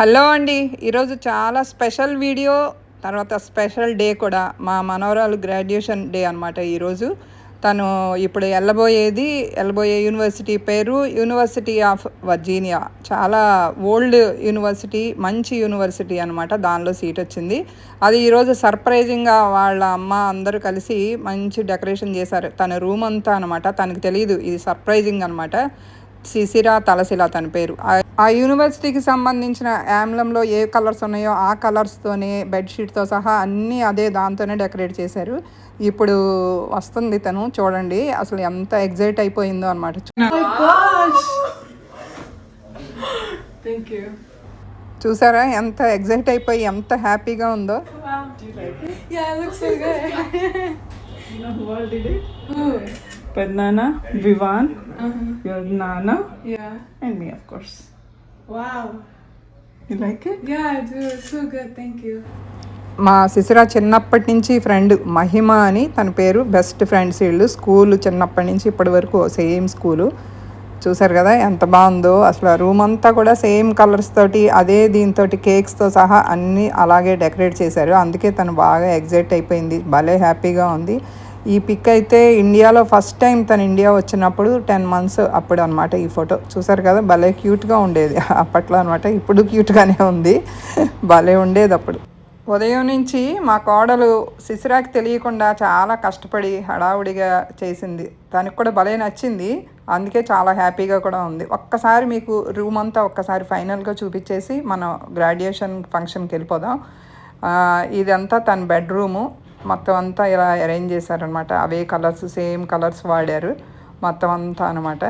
Hello అండి. ఈరోజు చాలా స్పెషల్ వీడియో తర్వాత స్పెషల్ డే కూడా. మా మనవరాలు గ్రాడ్యుయేషన్ డే అనమాట ఈరోజు. తను ఇప్పుడు వెళ్ళబోయేది వెళ్ళబోయే యూనివర్సిటీ పేరు యూనివర్సిటీ ఆఫ్ వర్జీనియా. చాలా ఓల్డ్ యూనివర్సిటీ మంచి యూనివర్సిటీ అనమాట దానిలో సీట్ వచ్చింది. అది ఈరోజు సర్ప్రైజింగ్గా వాళ్ళ అమ్మ అందరూ కలిసి మంచి డెకరేషన్ చేశారు. తన రూమ్ అంతా అనమాట తనకు తెలియదు ఇది సర్ప్రైజింగ్ అనమాట సిసిరా తలశిల తన పేరు. ఆ- యూనివర్సిటీకి సంబంధించిన యామ్లంలో ఏ కలర్స్ ఉన్నాయో ఆ కలర్స్తోనే బెడ్షీట్తో సహా అన్నీ అదే దాంతోనే డెకరేట్ చేశారు. ఇప్పుడు వస్తుంది తను చూడండి అసలు ఎంత ఎగ్జైట్ అయిపోయిందో అనమాట you. చూసారా ఎంత ఎగ్జైట్ అయిపోయి ఎంత హ్యాపీగా ఉందో? Wow. Do you like it? Yeah, it looks like it? Yeah, I do. It's so good. Thank you. మా శిశిర చిన్నప్పటి నుంచి ఫ్రెండ్ మహిమ అని తన పేరు బెస్ట్ ఫ్రెండ్స్ వీళ్ళు స్కూల్ చిన్నప్పటి నుంచి ఇప్పటి వరకు సేమ్ స్కూలు చూసారు కదా ఎంత బాగుందో అసలు రూమ్ అంతా కూడా సేమ్ కలర్స్ తోటి అదే దీంతో కేక్స్తో సహా అన్నీ అలాగే డెకరేట్ చేశారు అందుకే తను బాగా ఎగ్జైట్ అయిపోయింది భలే హ్యాపీగా ఉంది ఈ పిక్ అయితే ఇండియాలో ఫస్ట్ టైం తను ఇండియా వచ్చినప్పుడు టెన్ మంత్స్ అప్పుడు అనమాట ఈ ఫోటో చూసారు కదా భలే క్యూట్గా ఉండేది. అప్పట్లో అనమాట ఇప్పుడు క్యూట్గానే ఉంది. భలే ఉండేది అప్పుడు. ఉదయం నుంచి మా కోడలు శిశిరాకి తెలియకుండా చాలా కష్టపడి హడావుడిగా చేసింది. తనకు కూడా భలే నచ్చింది. అందుకే చాలా హ్యాపీగా కూడా ఉంది. ఒక్కసారి మీకు రూమ్ అంతా ఒక్కసారి ఫైనల్గా చూపించేసి మనం గ్రాడ్యుయేషన్ ఫంక్షన్కి వెళ్ళిపోదాం. ఇదంతా తన బెడ్రూము మొత్తం అంతా ఇలా అరేంజ్ చేశారనమాట అవే కలర్స్ సేమ్ కలర్స్ వాడారు. మొత్తం అంతా అనమాట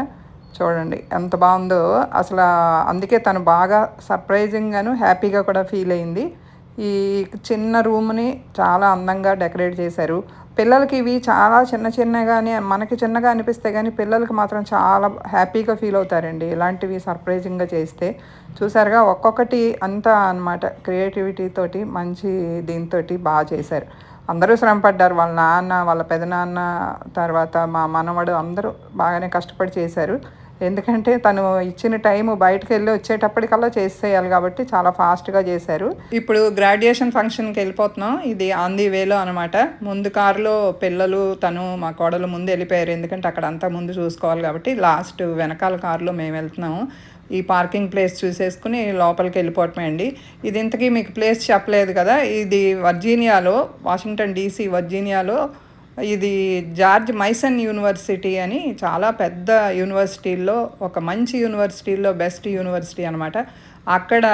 చూడండి ఎంత బాగుందో. అసలు అందుకే తను బాగా సర్ప్రైజింగ్గాను హ్యాపీగా కూడా ఫీల్ అయింది. ఈ చిన్న రూమ్ని చాలా అందంగా డెకరేట్ చేశారు. పిల్లలకి ఇవి చాలా చిన్న చిన్నగానే మనకి చిన్నగా అనిపిస్తే కానీ పిల్లలకి మాత్రం చాలా హ్యాపీగా ఫీల్ అవుతారండి. ఇలాంటివి సర్ప్రైజింగ్గా చేస్తే. చూసారుగా ఒక్కొక్కటి అంతా అనమాట క్రియేటివిటీ తోటి మంచి దీంతో బాగా చేశారు. అందరూ శ్రమ పడ్డారు వాళ్ళ నాన్న వాళ్ళ పెదనాన్న తర్వాత మా మనవడు అందరూ బాగానే కష్టపడి చేశారు. ఎందుకంటే తను ఇచ్చిన టైం బయటకు వెళ్ళి వచ్చేటప్పటికల్లా చేసేయాలి కాబట్టి చాలా ఫాస్ట్గా చేశారు. ఇప్పుడు గ్రాడ్యుయేషన్ ఫంక్షన్కి వెళ్ళిపోతున్నాం. ఇది ఆన్ ది వేలో అనమాట ముందు కారులో పిల్లలు తను మా కోడలు ముందు వెళ్ళిపోయారు. ఎందుకంటే అక్కడ అంతా ముందు చూసుకోవాలి కాబట్టి లాస్ట్ వెనకాల కారులో మేము వెళ్తున్నాము. ఈ పార్కింగ్ ప్లేస్ చూసేసుకుని లోపలికి వెళ్ళిపోవటమే అండి. ఇది ఇంతకీ మీకు ప్లేస్ చెప్పలేదు కదా ఇది వర్జీనియాలో వాషింగ్టన్ డీసీ వర్జీనియాలో ఇది జార్జ్ మైసన్ యూనివర్సిటీ అని చాలా పెద్ద యూనివర్సిటీల్లో ఒక మంచి యూనివర్సిటీల్లో బెస్ట్ యూనివర్సిటీ అనమాట అక్కడ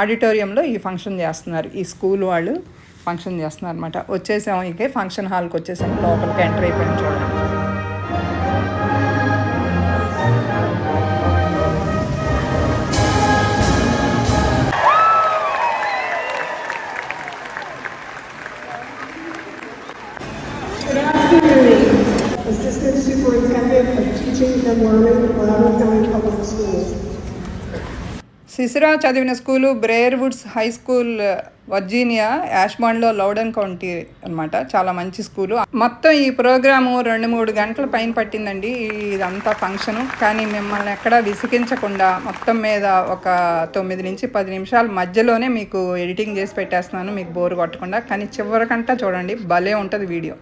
ఆడిటోరియంలో ఈ ఫంక్షన్ చేస్తున్నారు. ఈ స్కూల్ వాళ్ళు ఫంక్షన్ చేస్తున్నారు అనమాట వచ్చేసాం ఇకే ఫంక్షన్ హాల్కి వచ్చేసాం లోపలికి ఎంటర్ అయిపోయింది చూడండి. Assistant Superintendent of Teaching and Learning, Loudoun County Public Schools. Sisira చదివిన school Briar Woods high school Virginia యాష్మాండ్లో Loudoun County అన్నమాట. చాలా మంచి స్కూలు. మొత్తం ఈ ప్రోగ్రాము రెండు మూడు గంటల పైన పట్టిందండి. ఇదంతా ఫంక్షను. కానీ మిమ్మల్ని ఎక్కడా విసిగించకుండా మొత్తం మీద ఒక తొమ్మిది నుంచి పది నిమిషాల మధ్యలోనే మీకు ఎడిటింగ్ చేసి పెట్టేస్తున్నాను. మీకు బోర్ కొట్టకుండా. కానీ చివరికంటా చూడండి భలే ఉంటుంది వీడియో.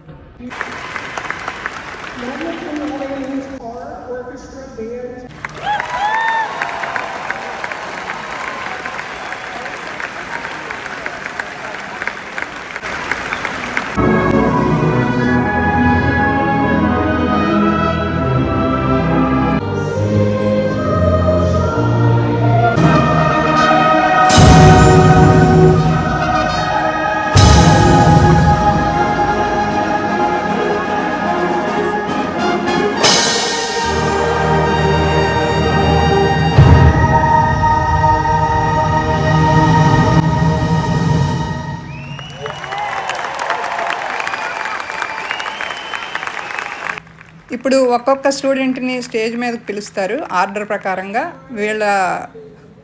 ఇప్పుడు ఒక్కొక్క స్టూడెంట్ని స్టేజ్ మీదకి పిలుస్తారు ఆర్డర్ ప్రకారంగా వీళ్ళ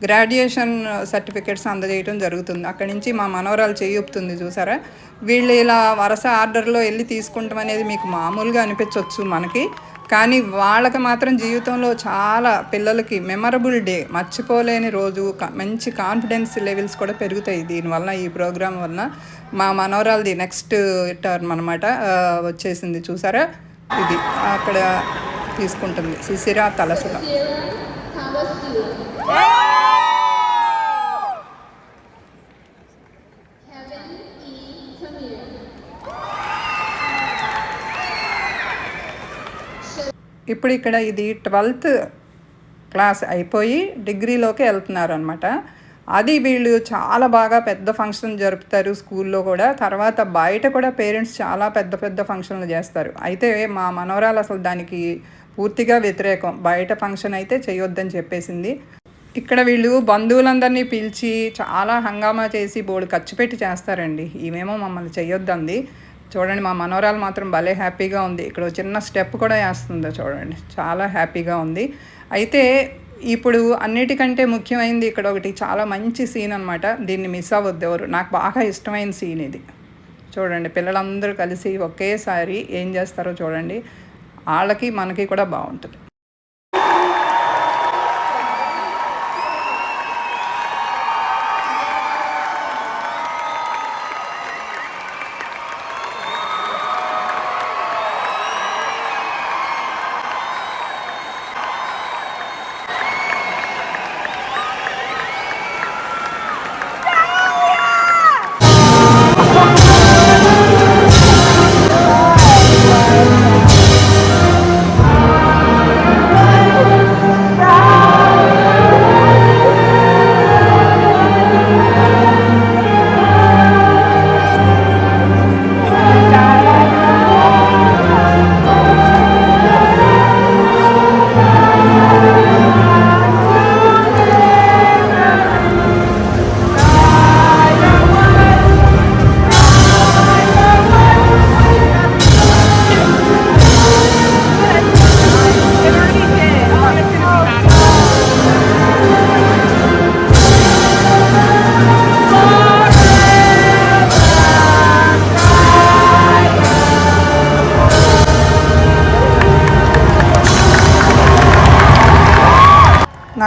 గ్రాడ్యుయేషన్ సర్టిఫికేట్స్ అందజేయటం జరుగుతుంది. అక్కడి నుంచి మా మనవరాలు చేయూపుతుంది చూసారా? వీళ్ళు ఇలా వరుస ఆర్డర్లో వెళ్ళి తీసుకుంటాం అనేది మీకు మామూలుగా అనిపించవచ్చు మనకి. కానీ వాళ్ళకి మాత్రం జీవితంలో చాలా పిల్లలకి మెమరబుల్ డే మర్చిపోలేని రోజు మంచి కాన్ఫిడెన్స్ లెవెల్స్ కూడా పెరుగుతాయి దీనివల్ల ఈ ప్రోగ్రాం వలన. మా మనవరాలది నెక్స్ట్ టర్మ్ అనమాట వచ్చేసింది చూసారా? ఇది అక్కడ తీసుకుంటుంది. సిసిరా తలసుల ఇప్పుడు ఇక్కడ ఇది ట్వెల్త్ క్లాస్ అయిపోయి డిగ్రీలోకి వెళ్తున్నారు అనమాట అది వీళ్ళు చాలా బాగా పెద్ద ఫంక్షన్ జరుపుతారు స్కూల్లో కూడా. తర్వాత బయట కూడా పేరెంట్స్ చాలా పెద్ద పెద్ద ఫంక్షన్లు చేస్తారు. అయితే మా మనవరాలు అసలు దానికి పూర్తిగా వ్యతిరేకం. బయట ఫంక్షన్ అయితే చేయొద్దని చెప్పేసింది. ఇక్కడ వీళ్ళు బంధువులందరినీ పిలిచి చాలా హంగామా చేసి బోర్డు ఖర్చు పెట్టి చేస్తారండి. ఈమెమో మమ్మల్ని చేయొద్దంది చూడండి మా మనవరాలు మాత్రం భలే హ్యాపీగా ఉంది. ఇక్కడ ఒక చిన్న స్టెప్ కూడా వేస్తుందో చూడండి. చాలా హ్యాపీగా ఉంది. అయితే ఇప్పుడు అన్నిటికంటే ముఖ్యమైనది ఇక్కడ ఒకటి చాలా మంచి సీన్ అనమాట దీన్ని మిస్ అవ్వద్దు ఎవరు. నాకు బాగా ఇష్టమైన సీన్ ఇది. చూడండి పిల్లలందరూ కలిసి ఒకేసారి ఏం చేస్తారో చూడండి. వాళ్ళకి మనకి కూడా బాగుంటుంది.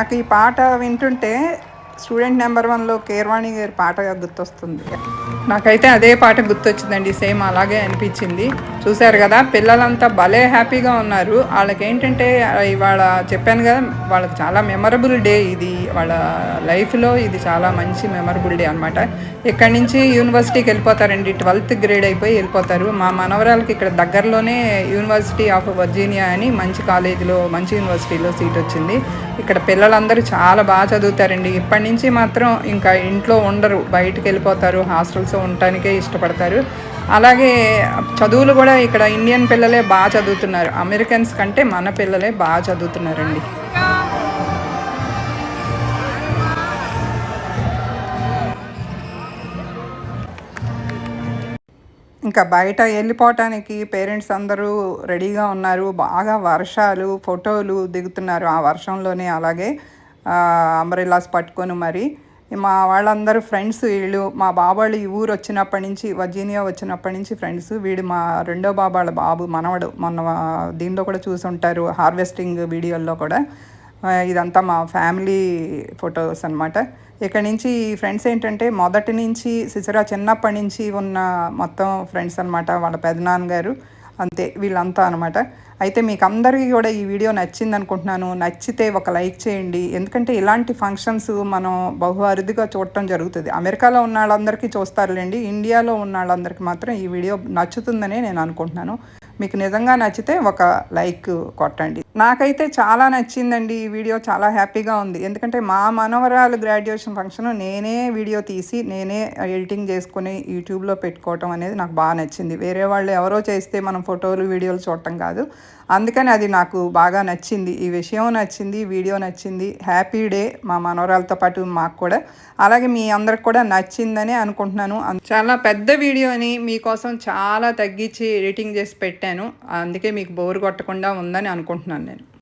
నాకు ఈ పాట వింటుంటే స్టూడెంట్ నెంబర్ వన్లో కేర్వాణి గారి పాట గుర్తొస్తుంది. నాకైతే అదే పాట గుర్తొచ్చిందండి సేమ్ అలాగే అనిపించింది. చూశారు కదా పిల్లలంతా భలే హ్యాపీగా ఉన్నారు. వాళ్ళకి ఏంటంటే ఇవాళ చెప్పాను కదా వాళ్ళకి చాలా మెమరబుల్ డే ఇది. వాళ్ళ లైఫ్లో ఇది చాలా మంచి మెమరబుల్ డే అనమాట ఇక్కడి నుంచి యూనివర్సిటీకి వెళ్ళిపోతారండి. ట్వెల్త్ గ్రేడ్ అయిపోయి వెళ్ళిపోతారు. మా మనవరాలకి ఇక్కడ దగ్గరలోనే యూనివర్సిటీ ఆఫ్ వర్జీనియా అని మంచి కాలేజీలో మంచి యూనివర్సిటీలో సీట్ వచ్చింది. ఇక్కడ పిల్లలందరూ చాలా బాగా చదువుతారండి. ఇప్పటి నుంచి మాత్రం ఇంకా ఇంట్లో ఉండరు. బయటికి వెళ్ళిపోతారు. హాస్టల్స్ ఉండటానికే ఇష్టపడతారు. అలాగే చదువులు కూడా ఇక్కడ ఇండియన్ పిల్లలే బాగా చదువుతున్నారు. అమెరికన్స్ కంటే మన పిల్లలే బాగా చదువుతున్నారండి. ఇంకా బయట వెళ్ళిపోవటానికి పేరెంట్స్ అందరూ రెడీగా ఉన్నారు. బాగా వర్షాలు ఫోటోలు దిగుతున్నారు ఆ వర్షంలోనే. అలాగే అంబ్రెల్లాస్ పట్టుకొని మరి మా వాళ్ళందరూ ఫ్రెండ్స్ వీళ్ళు మా బాబాళ్ళు ఈ ఊరు వచ్చినప్పటి నుంచి వర్జీనియా వచ్చినప్పటి నుంచి ఫ్రెండ్స్. వీడు మా రెండో బాబాళ్ళ బాబు మనవడు. మొన్న దీనిలో కూడా చూసి ఉంటారు హార్వెస్టింగ్ వీడియోల్లో కూడా. ఇదంతా మా ఫ్యామిలీ ఫొటోస్ అనమాట ఇక్కడ నుంచి ఫ్రెండ్స్ ఏంటంటే మొదటి నుంచి సిసరా చిన్నప్పటి నుంచి ఉన్న మొత్తం ఫ్రెండ్స్ అన్నమాట వాళ్ళ పెదనాన్నగారు. అంతే వీళ్ళంతా అనమాట అయితే మీకు అందరికీ కూడా ఈ వీడియో నచ్చింది అనుకుంటున్నాను నచ్చితే ఒక లైక్ చేయండి. ఎందుకంటే ఇలాంటి ఫంక్షన్స్ మనం బహు అరుదుగా చూడటం జరుగుతుంది. అమెరికాలో ఉన్న వాళ్ళందరికీ చూస్తారులేండి. ఇండియాలో ఉన్న వాళ్ళందరికీ మాత్రం ఈ వీడియో నచ్చుతుందనే నేను అనుకుంటున్నాను. మీకు నిజంగా నచ్చితే ఒక లైక్ కొట్టండి. నాకైతే చాలా నచ్చిందండి ఈ వీడియో. చాలా హ్యాపీగా ఉంది. ఎందుకంటే మా మనవరాలు గ్రాడ్యుయేషన్ ఫంక్షన్ నేనే వీడియో తీసి నేనే ఎడిటింగ్ చేసుకుని యూట్యూబ్లో పెట్టుకోవటం అనేది నాకు బాగా నచ్చింది. వేరే వాళ్ళు ఎవరో చేస్తే మనం ఫోటోలు వీడియోలు చూడటం కాదు. అందుకని అది నాకు బాగా నచ్చింది. ఈ విషయం నచ్చింది వీడియో నచ్చింది. హ్యాపీ డే మా మనవరాలతో పాటు మాకు కూడా. అలాగే మీ అందరికి కూడా నచ్చిందని అనుకుంటున్నాను. చాలా పెద్ద వీడియోని మీకోసం చాలా తగ్గించి ఎడిటింగ్ చేసి పెట్టాను. అందుకే మీకు బోర్ కొట్టకుండా ఉందని అనుకుంటున్నాను. నేను